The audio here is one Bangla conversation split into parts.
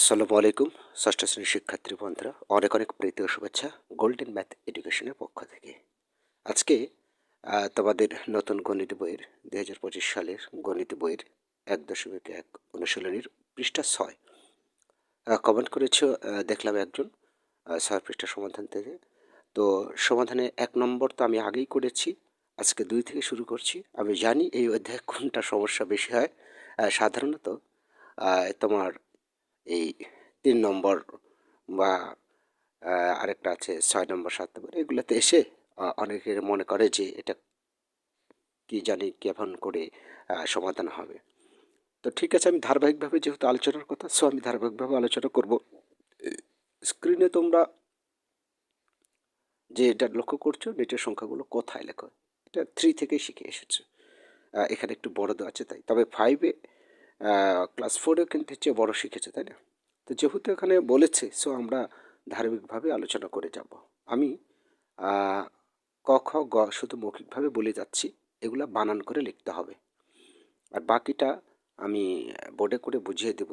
আসসালামু আলাইকুম, ষষ্ঠ শ্রেণির শিক্ষার্থী বন্ধুরা, অনেক অনেক প্রীতি ও শুভেচ্ছা গোল্ডেন ম্যাথ এডুকেশনের পক্ষ থেকে। আজকে তোমাদের নতুন গণিত বইয়ের দু হাজার পঁচিশ সালের গণিত বইয়ের এক দশমিক এক অনুশীলনীর পৃষ্ঠা ছয়। কমেন্ট করেছ দেখলাম একজন ছয় পৃষ্ঠা সমাধান থেকে। তো সমাধানে এক নম্বর তো আমি আগেই করেছি, আজকে দুই থেকে শুরু করছি। আমি জানি এই অধ্যায় কোনটা সমস্যা বেশি হয় সাধারণত তোমার এই তিন নম্বর বা আরেকটা আছে ছয় নম্বর, সাত নম্বর, এগুলোতে এসে অনেকের মনে করে যে এটা কি জানি কেমন করে সমাধান হবে। তো ঠিক আছে, আমি ধারাবাহিকভাবে যেহেতু আলোচনার কথা সো আমি ধারাবাহিকভাবে আলোচনা করব। স্ক্রিনে তোমরা যে এটা লক্ষ্য করছ নেটের সংখ্যাগুলো কোথায় লেখো? এটা থ্রি থেকেই শিখে এসেছ। এখানে একটু বড় দেওয়া আছে, তাই। তবে ফাইভে ক্লাস ফোরেও কিন্তু চেয়ে বড় শিখেছে, তাই না? তো যেহেতু এখানে বলেছে সো আমরা ধারাবাহিকভাবে আলোচনা করে যাব। আমি ক, খ, গ শুধু মৌখিকভাবে বলে যাচ্ছি, এগুলো বানান করে লিখতে হবে। আর বাকিটা আমি বোর্ডে করে বুঝিয়ে দেব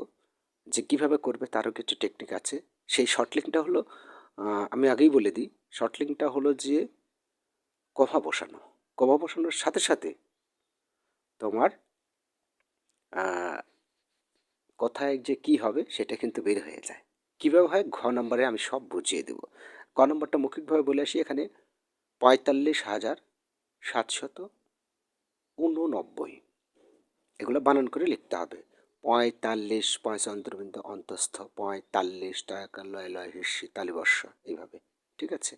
যে কীভাবে করবে, তারও কিছু টেকনিক আছে। সেই শর্ট লিঙ্কটা হলো আমি আগেই বলে দিই শর্ট লিঙ্কটা হলো যে কমা বসানো। কমা বসানোর সাথে সাথে তোমার কোথায় যে কি হবে সেটা কিন্তু বের হয়ে যায়। কীভাবে হয়? ঘ নম্বরে আমি সব বুঝিয়ে দেব। ক নম্বরটা মৌখিকভাবে বলে আসি এখানে, পঁয়তাল্লিশ হাজার সাতশত উননব্বই এগুলো বানান করে লিখতে হবে। পঁয়তাল্লিশ পয়সা অন্তর্বিন্দু অন্তস্থ, পঁয়তাল্লিশ টাকা লয় লয় হিসি তালিবর্ষ, এইভাবে, ঠিক আছে?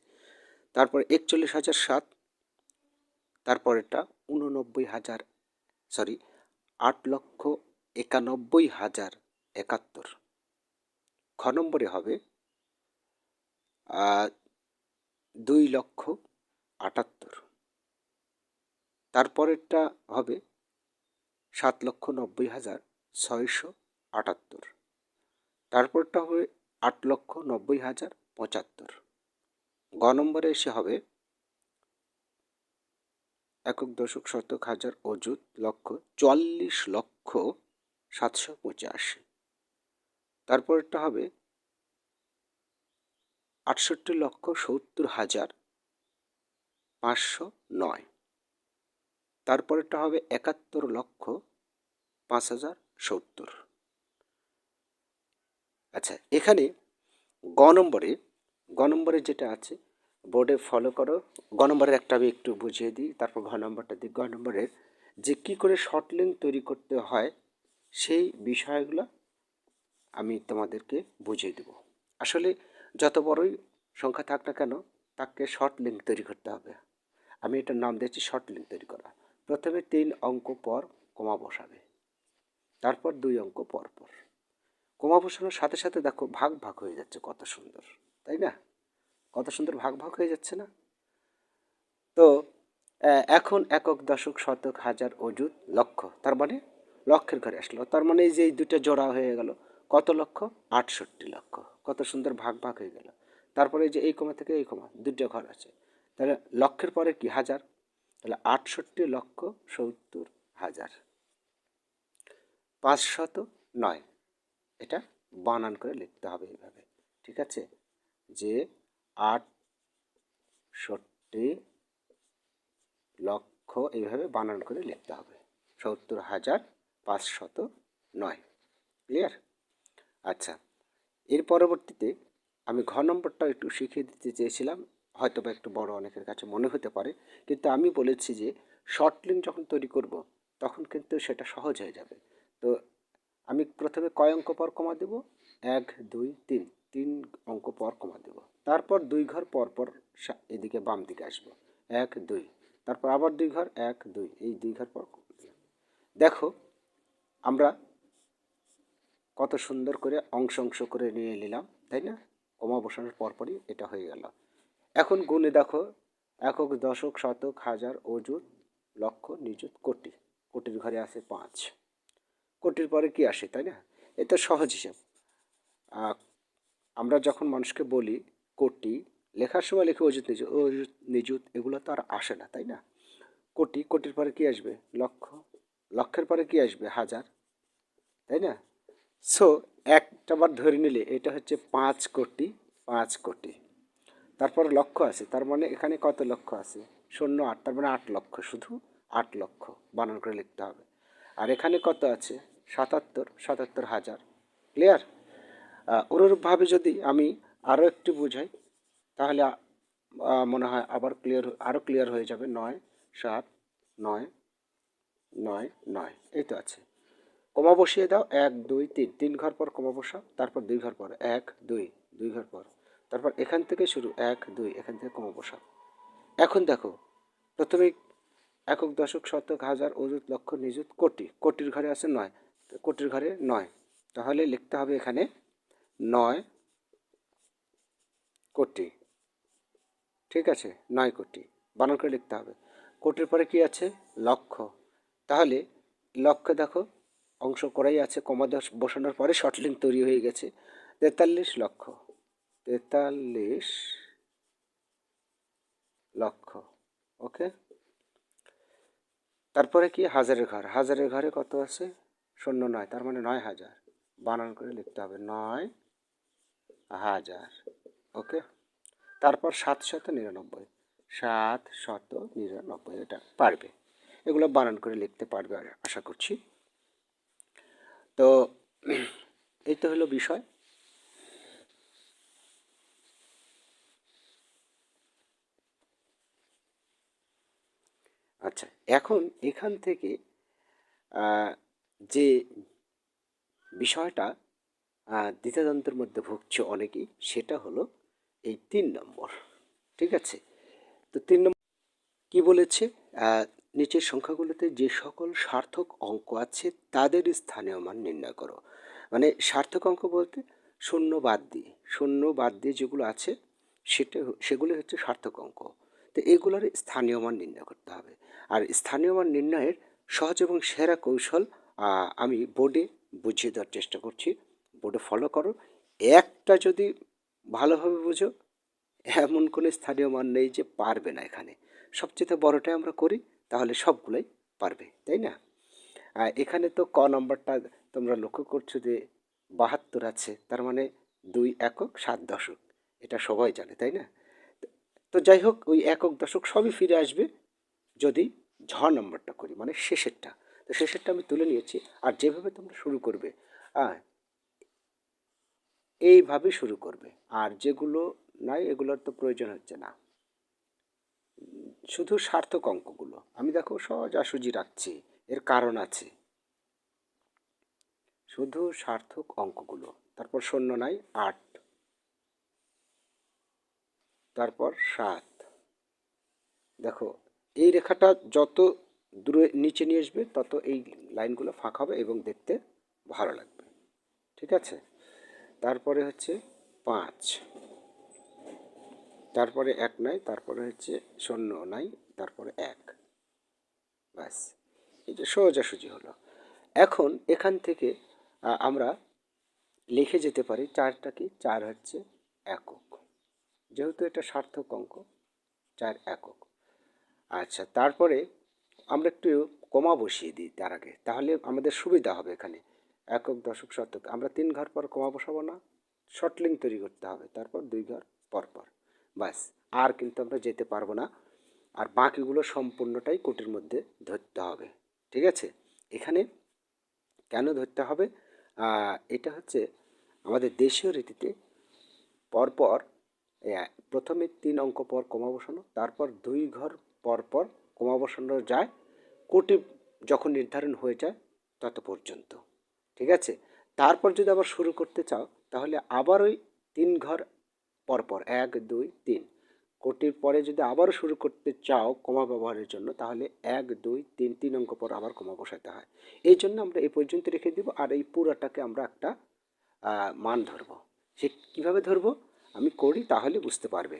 তারপর একচল্লিশ হাজার সাত, তারপরেরটা উননব্বই হাজার সরি আট লক্ষ একানব্বই হাজার একাত্তর। খ নম্বরে হবে দুই লক্ষ আটাত্তর। তারপরেরটা হবে সাত লক্ষ নব্বই হাজার ছয়শো আটাত্তর। তারপরটা হবে আট লক্ষ নব্বই হাজার পঁচাত্তর। গ নম্বরে এসে হবে একক দশক শতক হাজার অযুত লক্ষ, চুয়াল্লিশ লক্ষ সাতশো পঁচাশি। তারপরেরটা হবে আটষট্টি লক্ষ সত্তর হাজার পাঁচশো নয়। তারপরেরটা হবে একাত্তর লক্ষ পাঁচ হাজার সত্তর। আচ্ছা এখানে গ নম্বরে গ নম্বরে যেটা আছে বোর্ডে ফলো করো। গ নম্বরের একটা আমি একটু বুঝিয়ে দিই, তারপর ঘ নম্বরটা দিই। গ নম্বরের যে কী করে শর্ট লিঙ্ক তৈরি করতে হয়, সেই বিষয়গুলো আমি তোমাদেরকে বুঝিয়ে দেব। আসলে যত বড়ই সংখ্যা থাক না কেন, তাকে শর্ট লিঙ্ক তৈরি করতে হবে। আমি এটার নাম দিয়েছি শর্ট লিঙ্ক তৈরি করা। প্রথমে তিন অঙ্ক পর কমা বসাবে। তারপর দুই অঙ্ক পর পর কমা বসানোর সাথে সাথে দেখো ভাগ ভাগ হয়ে যাচ্ছে কত সুন্দর, তাই না? কত সুন্দর ভাগ ভাগ হয়ে যাচ্ছে না? তো এখন একক দশক শতক হাজার অযুত লক্ষ, তার মানে লক্ষের ঘরে আসলো। তার মানে যে দুটো জোড়া হয়ে গেল, কত লক্ষ? আটষট্টি লক্ষ। কত সুন্দর ভাগ ভাগ হয়ে গেল। তারপরে যে এই কমা থেকে এই কমা, দুটো ঘর আছে। তাহলে লক্ষের পরে কি হাজার? তাহলে আটষট্টি লক্ষ সত্তর হাজার। পাঁচশত নয়। এটা বানান করে লিখতে হবে এইভাবে ঠিক আছে? যে আটষট্টি লক্ষ এইভাবে বানান করে লিখতে হবে। সত্তর হাজার পাঁচশত নয়। ক্লিয়ার আচ্ছা এর পরবর্তীতে আমি ঘ নম্বরটা একটু শিখিয়ে দিতে চেয়েছিলাম, হয়তো বা একটু বড় অনেকের কাছে মনে হতে পারে, কিন্তু আমি বলেছি যে শর্ট লিঙ্ক যখন তৈরি করব, তখন কিন্তু সেটা সহজ হয়ে যাবে। তো আমি প্রথমে কয় অঙ্ক পর কমা দেব? এক, দুই, তিন। তিন অঙ্ক পর কমা দেব। তারপর দুই ঘর পর পর সা- এদিকে বাম দিকে আসব। এক, দুই। তারপর আবার দুই ঘর, এক, দুই। এই দুই ঘর পর দেখো, আমরা কত সুন্দর করে অংশ অংশ করে নিয়ে নিলাম, তাই না? কমা বসানোর পরপরই এটা হয়ে গেল। এখন গুণে দেখো, একক, দশক, শতক, হাজার, অযুত, লক্ষ, নিযুত, কোটি। কোটির ঘরে আসে পাঁচ। কোটির পরে কি আসে, তাই না? এটা সহজ হিসাব। আমরা যখন মানুষকে বলি কোটি লেখার সময় লিখে অযুত নিযুত অযুত নিযুত এগুলো তো আর আসে না, তাই না? কোটি, কোটির পরে কি আসবে? লক্ষ, লক্ষের পরে কি আসবে? হাজার, তাই না? সো একটা বার ধরে নিলে এটা হচ্ছে পাঁচ কোটি পাঁচ কোটি। তারপর লক্ষ্য আছে, তার মানে এখানে কত লক্ষ আছে? শূন্য আট, তার মানে আট লক্ষ, শুধু আট লক্ষ বানান করে লিখতে হবে। আর এখানে কত আছে? সাতাত্তর সাতাত্তর হাজার। ক্লিয়ার অনুরূপভাবে যদি আমি আরও একটু বুঝাই, তাহলে মনে হয় আবার ক্লিয়ার আরও ক্লিয়ার হয়ে যাবে। নয়, সাত, নয় নয় নয়। এই তো আছে। কমা বসিয়ে দাও। এক, দুই, তিন। তিন ঘর পর কমা বসাও। তারপর দুই ঘর পর। এক, দুই দুই ঘর পর। তারপর এখান থেকে শুরু। এক, দুই, এখান থেকে কমা বসাও। এখন দেখো, প্রথমে একক, দশক, শতক, হাজার, অযুত, লক্ষ, নিযুত, কোটি। কোটির ঘরে আছে নয়। কোটির ঘরে নয়। তাহলে লিখতে হবে এখানে নয় কোটি। ঠিক আছে, নয় কোটি। বানান করে লিখতে হবে। কোটির পরে কি আছে? লক্ষ। তাহলে লক্ষ দেখো, অংশ করাই আছে, কমা বসানোর পরে শর্টলিং তৈরি হয়ে গেছে। তেতাল্লিশ লক্ষ। তেতাল্লিশ লক্ষ। ওকে? তারপরে কি? হাজারের ঘর। হাজারের ঘরে কত আছে? শূন্য নয়। তার মানে নয় হাজার। বানান করে লিখতে হবে। নয় হাজার। ওকে? তারপর সাত শত নিরানব্বই। সাত শত নিরানব্বই এটা পারবে। এগুলো বানান করে লিখতে পারবে আশা করছি। তো এই তো হলো বিষয়। আচ্ছা এখন এখান থেকে যে বিষয়টা আহ, মধ্যে ভুগছে অনেকেই সেটা হলো এই তিন নম্বর, ঠিক আছে? তো তিন নম্বর কি বলেছে? নিচের সংখ্যাগুলোতে যে সকল সার্থক অঙ্ক আছে তাদের স্থানীয় মান নির্ণয় করো। মানে সার্থক অঙ্ক বলতে শূন্য বাদ দিয়ে, শূন্য বাদ দিয়ে যেগুলো আছে সেটা সেগুলো হচ্ছে সার্থক অঙ্ক। তো এগুলোর স্থানীয় মান নির্ণয় করতে হবে। আর স্থানীয় মান নির্ণয়ের সহজ এবং সেরা কৌশল আমি বোর্ডে বুঝিয়ে দেওয়ার চেষ্টা করছি। বোর্ডে ফলো করো। একটা যদি ভালোভাবে বুঝো, এমন কোনো স্থানীয় মান নেই যে পারবে না এখানে। সবচেয়ে বড়টাই আমরা করি, তাহলে সবগুলোই পারবে, তাই না? এখানে তো ক নম্বরটা তোমরা লক্ষ্য করছ যে বাহাত্তর আছে, তার মানে দুই একক সাত দশক। এটা সবাই জানে, তাই না? তো যাই হোক, ওই একক দশক সবই ফিরে আসবে যদি ঝ নম্বরটা করি মানে শেষেরটা। তো শেষেরটা আমি তুলে নিয়েছি, আর যেভাবে তোমরা শুরু করবে হ্যাঁ এইভাবে শুরু করবে। আর যেগুলো নাই, এগুলোর তো প্রয়োজন হচ্ছে না। শুধু সার্থক অঙ্কগুলো। আমি দেখো সহজাসুজি রাখছি। এর কারণ আছে। শুধু সার্থক অঙ্কগুলো। তারপর শূন্য নাই, আট। তারপর সাত। দেখো, এই রেখাটা যত দূরে নিচে নিয়ে আসবে, তত এই লাইনগুলো ফাঁকা হবে এবং দেখতে ভালো লাগবে। ঠিক আছে? তারপরে হচ্ছে পাঁচ। তারপরে এক নাই, তারপরে হচ্ছে শূন্য নাই, তারপরে এক। ব্যাস যে সোজাসুজি হলো। এখন এখান থেকে আমরা লিখে যেতে পারি চারটা কি? চার হচ্ছে একক। যেহেতু এটা সার্থক অঙ্ক, চার একক। আচ্ছা তারপরে আমরা একটু কমা বসিয়ে দিই তার আগে। তাহলে আমাদের সুবিধা হবে এখানে। একক দশক শতক। আমরা তিন ঘর পর কমা বসাবো না শর্টলিং তৈরি করতে হবে, তারপর দুই ঘর পর পর। ব্যাস, আর কিন্তু আমরা যেতে পারব না। আর বাকিগুলো সম্পূর্ণটাই কোটির মধ্যে ধরতে হবে, ঠিক আছে? এখানে কেন ধরতে হবে? এটা হচ্ছে আমাদের দেশীয় রীতিতে পরপর প্রথমে তিন অঙ্ক পর কমা বসানো তারপর দুই ঘর পর পর কমা বসানো যায়, কোটি যখন নির্ধারণ হয়ে যায় তত পর্যন্ত। ঠিক আছে? তারপর যদি আবার শুরু করতে চাও, তাহলে আবার ওই তিন ঘর পর পর এক, দুই, তিন। কোটির পরে যদি আবারও শুরু করতে চাও কমা ব্যবহারের জন্য, তাহলে এক, দুই, তিন তিন অঙ্ক পর আবার কমা বসাতে হয়। এই জন্য আমরা এই পর্যন্ত রেখে দিব আর এই পুরাটাকে আমরা একটা মান ধরবো। সে কীভাবে ধরবো? আমি করি তাহলে বুঝতে পারবে।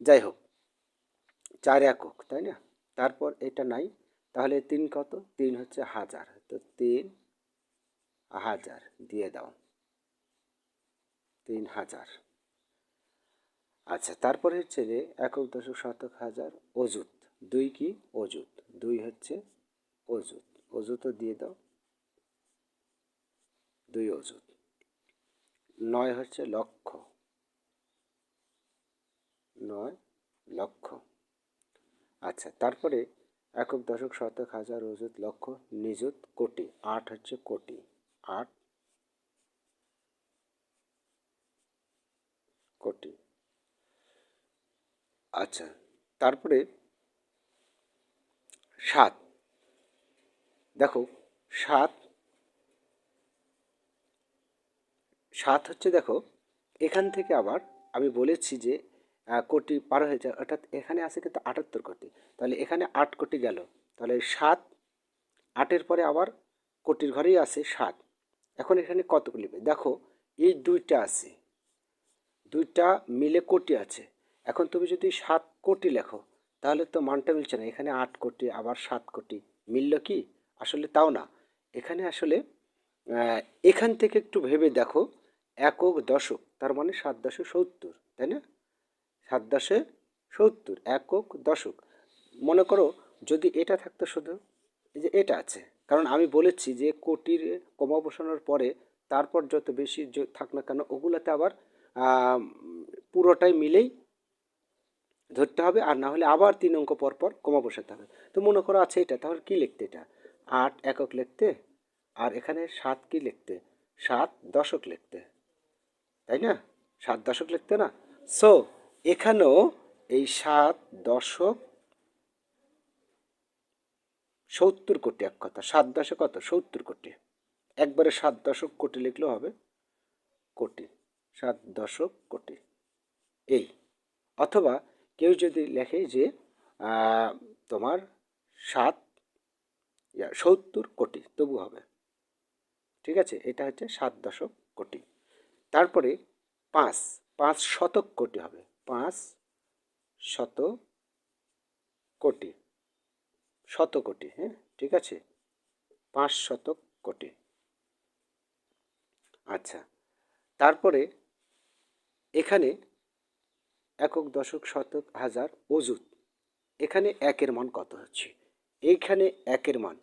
যাই হোক, চার একক, তাই না? তারপর এটা নাই, তাহলে তিন কত? তিন হচ্ছে হাজার। তো তিন হাজার, দিয়ে দাও। তিন হাজার। আচ্ছা তারপরে হচ্ছে যে একক দশক শতক হাজার অজুত দুই কি? অজুত দুই হচ্ছে অজুত অজুতও দিয়ে দাও। দুই অযুত। নয় হচ্ছে লক্ষ। নয় লক্ষ। আচ্ছা তারপরে একক দশক শতক হাজার অযুত লক্ষ, নিযুত কোটি। আট হচ্ছে কোটি। আট কোটি। আচ্ছা তারপরে সাত। দেখো, সাত সাত হচ্ছে দেখো, এখান থেকে আবার আমি বলেছি যে কোটি পার হয়ে যায়, অর্থাৎ এখানে আছে কিন্তু আটাত্তর কোটি। তাহলে এখানে আট কোটি গেল। তাহলে সাত, আটের পরে আবার কোটির ঘরেই আছে সাত। এখন এখানে কতগুলি লিখবে? দেখো, এই দুইটা আছে। দুইটা মিলে কোটি আছে। এখন তুমি যদি সাত কোটি লেখো, তাহলে তো মানটা মিলছে না। এখানে আট কোটি, আবার সাত কোটি। মিলল কি? আসলে তাও না। এখানে আসলে এখান থেকে একটু ভেবে দেখো, একক দশক, তার মানে সাত দশে সত্তর, তাই না? সাত দশে সত্তর, একক দশক। মনে করো, যদি এটা থাকতো শুধু, এই যে এটা আছে। কারণ আমি বলেছি যে কোটির কমা বসানোর পরে তারপর যত বেশি থাক না কেন, ওগুলোতে আবার পুরোটাই মিলেই ধরতে হবে, আর না হলে আবার তিন অঙ্ক পর পর কমা বসাতে হবে। তো মনে করো আছে এটা, তাহলে কি লিখতে এটা? আট একক লিখতে, আর এখানে সাত কি লিখতে? সাত দশক লিখতে। তাই না? সাত দশক লিখতে না? সো এখানেও এই সাত দশক সত্তর কোটি এক কথা, সাত দশক কত? সত্তর কোটি। একবারে সাত দশক কোটি লিখলেও হবে। কোটি, সাত দশক কোটি। এই, অথবা কেউ যদি লেখে যে তোমার সাত সত্তর কোটি তবু হবে। ঠিক আছে? এটা হচ্ছে সাত দশক কোটি। তারপরে পাঁচ পাঁচ শতক কোটি হবে। পাঁচ শত কোটি। শত কোটি হ্যাঁ? ঠিক আছে? পাঁচ শতক কোটি। আচ্ছা তারপরে এখানে একক দশক শতক হাজার অযুত। এখানে একের মান কত হচ্ছে? এইখানে একের মান।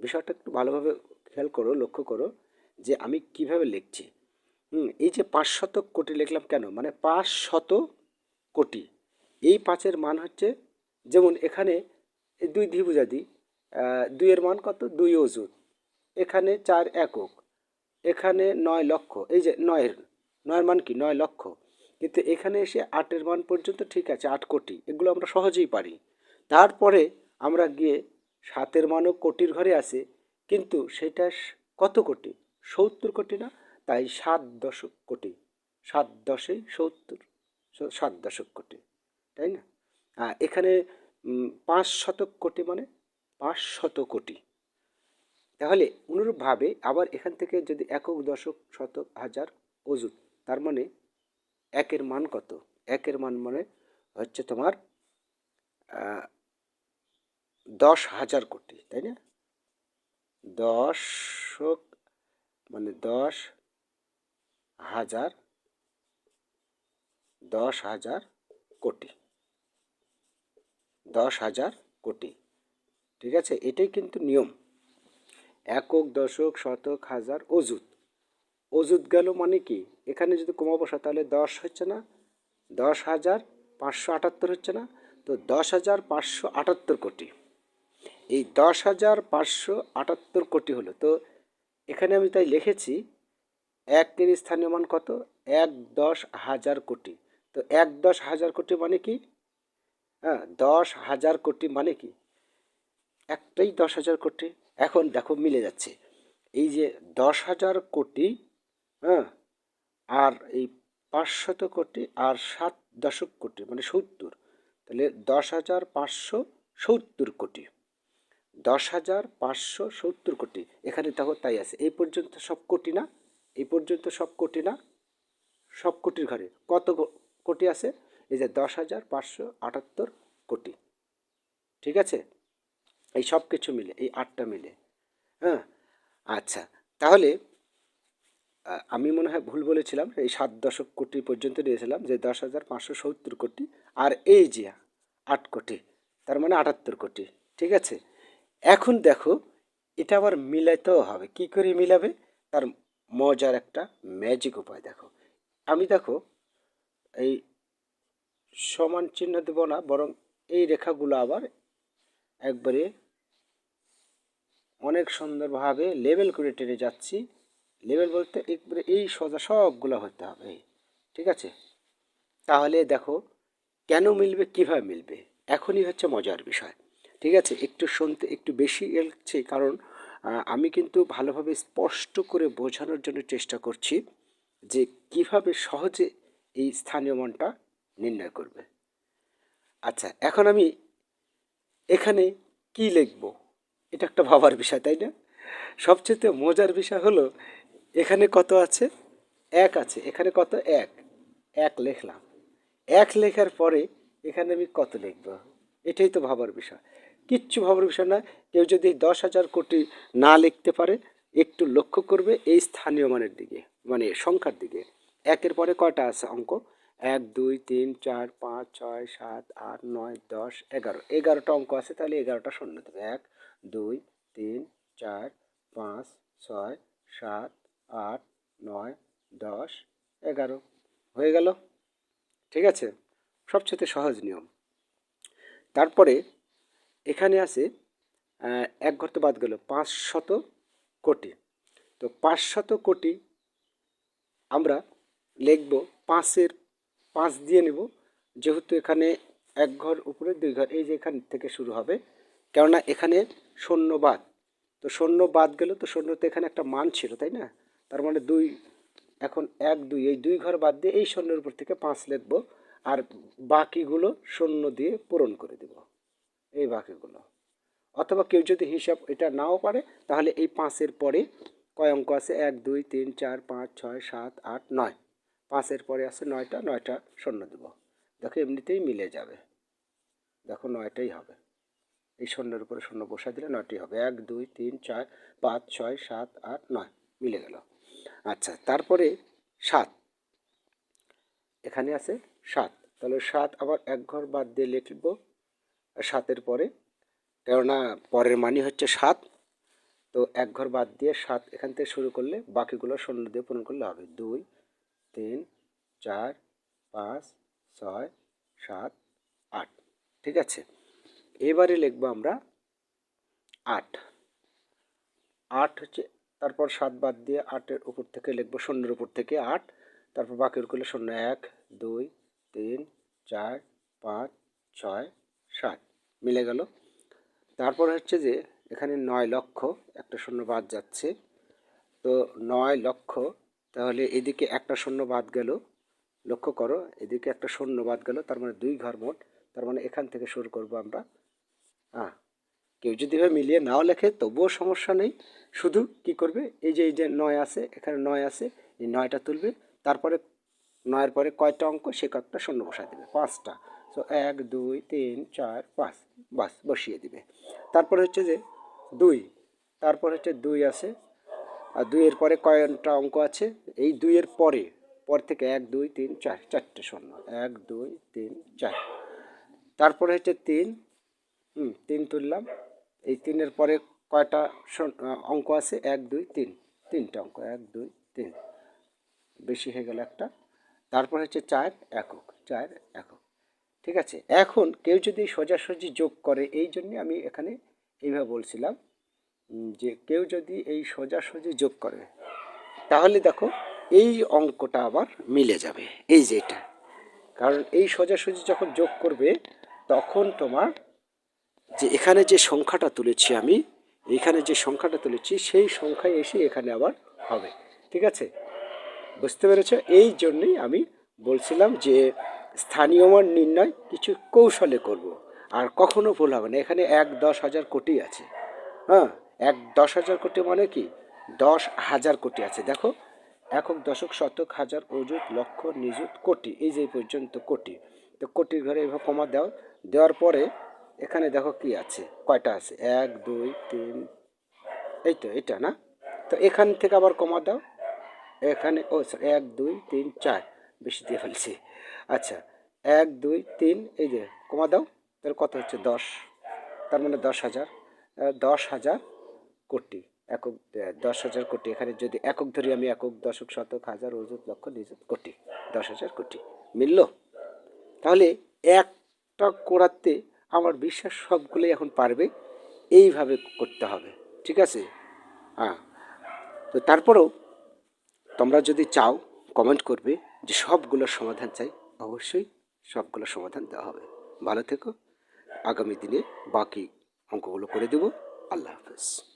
বিষয়টা একটু ভালোভাবে খেয়াল করো, লক্ষ্য করো যে আমি কীভাবে লিখছি। হুম, এই যে পাঁচ শতক কোটি লিখলাম কেন? মানে পাঁচ শত কোটি। এই পাঁচের মান হচ্ছে, যেমন এখানে এই দুই দ্বিভুজাদি দুইয়ের মান কত? দুই অযুত এখানে চার একক, এখানে নয় লক্ষ, এই যে নয়ের নয়ের মান কি? নয় লক্ষ। কিন্তু এখানে এসে আটের মান পর্যন্ত ঠিক আছে, আট কোটি। এগুলো আমরা সহজেই পারি। তারপরে আমরা গিয়ে সাতের মানও কোটির ঘরে আছে, কিন্তু সেটা কত কোটি? সত্তর কোটি না? তাই সাত দশক কোটি। সাত দশেই সত্তর সাত দশক কোটি। তাই না? এখানে পাঁচ শতক কোটি মানে পাঁচ শত কোটি। তাহলে অনুরূপভাবে আবার এখান থেকে যদি একক দশক শতক হাজার অযুত তার মানে একের মান কত? একের মান মানে হচ্ছে তোমার দশ হাজার কোটি, তাই না? দশক মানে দশ হাজার দশ হাজার কোটি। দশ হাজার কোটি। ঠিক আছে? এটাই কিন্তু নিয়ম। একক, দশক, শতক, হাজার, অযুত। অযুত গেল মানে কি? এখানে যদি কমা বসা তাহলে দশ হচ্ছে না। দশ হাজার পাঁচশো আটাত্তর হচ্ছে না। তো দশ হাজার পাঁচশো আটাত্তর কোটি। এই দশ হাজার পাঁচশো আটাত্তর কোটি হলো। তো এখানে আমি তাই লিখেছি একের স্থানীয় মান কত? এক দশ হাজার কোটি। তো এক দশ হাজার কোটি মানে কি? হ্যাঁ দশ হাজার কোটি মানে কি? একটাই দশ হাজার কোটি। এখন দেখো মিলে যাচ্ছে। এই যে দশ হাজার কোটি হ্যাঁ আর এই পাঁচশত কোটি আর সাত দশক কোটি মানে সত্তর। তাহলে দশ হাজার পাঁচশো সত্তর কোটি। দশ হাজার পাঁচশো সত্তর কোটি। এখানে দেখো তাই আছে। এই পর্যন্ত সব কোটি না? এই পর্যন্ত সব কোটি না? সব কোটির ঘরে কত কোটি আছে? এই যে দশ হাজার পাঁচশো আটাত্তর কোটি। ঠিক আছে? এই সব কিছু মিলে, এই আটটা মিলে। হ্যাঁ? আচ্ছা তাহলে আমি মনে হয় ভুল বলেছিলাম, এই সাত দশক কোটি পর্যন্ত নিয়েছিলাম যে দশ হাজার পাঁচশো সত্তর কোটি আর এই যে আট কোটি, তার মানে আটাত্তর কোটি। ঠিক আছে? এখন দেখো, এটা আবার মিলাইতেও হবে। কি করে মিলাবে? তার মজার একটা ম্যাজিক উপায় দেখো। আমি দেখো, এই সমান চিহ্ন দেব না, বরং এই রেখাগুলো আবার একবারে অনেক সুন্দরভাবে লেবেল করে টেনে যাচ্ছি। লেবেল বলতে একবারে এই সোজা সবগুলো হতে হবে, ঠিক আছে? তাহলে দেখো, কেন মিলবে, কীভাবে মিলবে? এখনই হচ্ছে মজার বিষয়, ঠিক আছে? একটু শুনতে একটু বেশি এলছে কারণ আমি কিন্তু ভালোভাবে স্পষ্ট করে বোঝানোর জন্য চেষ্টা করছি যে কীভাবে সহজে এই স্থানীয় মানটা নির্ণয় করবে। আচ্ছা এখন আমি এখানে কি লিখব? এটা একটা ভাবার বিষয়, তাই না? সবচেয়ে মজার বিষয় হলো, এখানে কত আছে? এক আছে। এখানে কত? এক। এক লিখলাম। এক লেখার পরে এখানে আমি কত লিখব? এটাই তো ভাবার বিষয়। কিচ্ছু ভাবার বিষয় না। কেউ যদি দশ হাজার কোটি না লিখতে পারে, একটু লক্ষ্য করবে এই স্থানীয় মানের দিকে মানে সংখ্যার দিকে। একের পরে কয়টা আছে অঙ্ক? এক, দুই, তিন, চার, পাঁচ, ছয়, সাত, আট, নয়, দশ, এগারো। এগারোটা অঙ্ক আছে, তাহলে এগারোটা শূন্য দেবে। এক, দুই, তিন, চার, পাঁচ, ছয়, সাত, আট, নয়, দশ, এগারো। হয়ে গেল? ঠিক আছে? সবচেয়ে সহজ নিয়ম। তারপরে এখানে আছে এক ঘর তো বাদ গেল, পাঁচ শত কোটি। তো পাঁচ শত কোটি আমরা লিখব পাঁচের পাঁচ দিয়ে নেব। যেহেতু এখানে এক ঘর উপরে, দুই ঘর, এই যে এখান থেকে শুরু হবে। কেননা এখানে শূন্য বাদ। তো শূন্য বাদ গেল, তো শূন্যতে এখানে একটা মান ছিল, তাই না? তার মানে দুই, এখন এক, দুই, এই দুই ঘর বাদ দিয়ে এই শূন্যের উপর থেকে পাঁচ লিখব আর বাকিগুলো শূন্য দিয়ে পূরণ করে দেব, এই বাকিগুলো। অথবা কেউ যদি হিসাব এটা নাও পারে, তাহলে এই পাঁচের পরে কয় অঙ্ক আছে? এক, দুই, তিন, চার, পাঁচ, ছয়, সাত, আট, নয়। পাঁচের পরে আছে নয়টা নয়টা শূন্য দেব। দেখো এমনিতেই মিলে যাবে। দেখো নয়টাই হবে। এই শূন্যের উপরে শূন্য বসা দিলে নয়টি হবে। এক, দুই, তিন, চার, পাঁচ, ছয়, সাত, আট, নয় মিলে গেল। আচ্ছা তারপরে সাত। এখানে আছে সাত। তাহলে সাত আবার এক ঘর বাদ দিয়ে লিখব। সাতের পরে, কেননা পরের মানই হচ্ছে সাত। তো এক ঘর বাদ দিয়ে সাত এখান থেকে শুরু করলে বাকিগুলো শূন্য দিয়ে পূরণ করলে হবে দুই তিন, চার, পাঁচ, ছয়, সাত, আট। ঠিক আছে? এবারে লিখব আমরা আট। আট হচ্ছে, তারপর সাত বাদ দিয়ে আটের উপর থেকে লিখব শূন্যের উপর থেকে আট। তারপর বাকির করলে শূন্য, এক, দুই, তিন, চার, পাঁচ, ছয়, সাত। মিলে গেল। তারপর হচ্ছে যে, এখানে নয় লক্ষ একটা শূন্য বাদ যাচ্ছে। তো নয় লক্ষ তাহলে এদিকে একটা শূন্য বাদ গেল। লক্ষ্য করো, এদিকে একটা শূন্য বাদ গেল, তার মানে দুই ঘর মোট, তার মানে এখান থেকে শুরু করব আমরা। হ্যাঁ কেউ যদি এভাবে মিলিয়ে নাও লেখে, তবুও সমস্যা নেই। শুধু কি করবে? এই যে এই যে নয় আছে, এখানে নয় আছে, এই নয়টা তুলবে। তারপরে নয়ের পরে কয়টা অঙ্ক? সে কয়েকটা শূন্য বসায় দেবে, পাঁচটা। তো এক, দুই, তিন, চার, পাঁচ, বাস, বসিয়ে দিবে। তারপরে হচ্ছে যে দুই, তারপর হচ্ছে দুই আছে আর দুইয়ের পরে কয়টা অঙ্ক আছে। এই দুইয়ের পরে, পর থেকে এক, দুই, তিন, চার, চারটে শূন্য। এক, দুই, তিন, চার। তারপরে হচ্ছে তিন। হুম, তিন তুললাম। এই তিনের পরে কয়টা অঙ্ক আছে? এক, দুই, তিন। তিনটা অঙ্ক, এক, দুই, তিন। বেশি হয়ে গেল একটা। তারপর হচ্ছে চার একক চার একক। ঠিক আছে? এখন কেউ যদি সোজাসুজি যোগ করে, এই জন্যে আমি এখানে এইভাবে বলছিলাম। যে কেউ যদি এই সোজাসুজি যোগ করে, তাহলে দেখো এই অঙ্কটা আবার মিলে যাবে। এই যে এটা। কারণ এই সোজাসুজি যখন যোগ করবে, তখন তোমার যে এখানে যে সংখ্যাটা তুলেছি আমি, এখানে যে সংখ্যাটা তুলেছি, সেই সংখ্যায় এসে এখানে আবার হবে। ঠিক আছে? বুঝতে পেরেছ? এই জন্যই আমি বলছিলাম যে স্থানীয় মান নির্ণয় কিছু কৌশলে করব। আর কখনো ভুল হবে না। এখানে এক, দশ হাজার কোটি আছে। হ্যাঁ? এক দশ হাজার কোটি মানে কি? দশ হাজার কোটি আছে। দেখো একক দশক শতক হাজার অযুত লক্ষ নিযুত কোটি এই যে পর্যন্ত কোটি। তো কোটির ঘরে এভাবে কমা দাও দেওয়ার পরে এখানে দেখো কি আছে কয়টা আছে? এক দুই তিন এই তো এটা না? তো এখান থেকে আবার কমা দাও। এখানে ও sorry, এক দুই তিন চার বেশি দিয়ে ফেলছি। আচ্ছা এক দুই তিন এই যে কমা দাও তাহলে কত হচ্ছে? দশ তার মানে দশ হাজার। দশ হাজার কোটি, একক দশ হাজার কোটি। এখানে যদি একক ধরি, আমি একক, দশক, শতক, হাজার অযুত লক্ষ, নিযুত, কোটি, দশ হাজার কোটি। মিলল? তাহলে একটা করাতে আমার বিশ্বাস সবগুলোই এখন পারবে, এইভাবে করতে হবে। ঠিক আছে? হ্যাঁ। তো তারপরেও তোমরা যদি চাও কমেন্ট করবে যে সবগুলোর সমাধান চাই, অবশ্যই সবগুলোর সমাধান দেওয়া হবে। ভালো থেকো। আগামী দিনে বাকি অঙ্কগুলো করে দেব। আল্লাহ হাফেজ।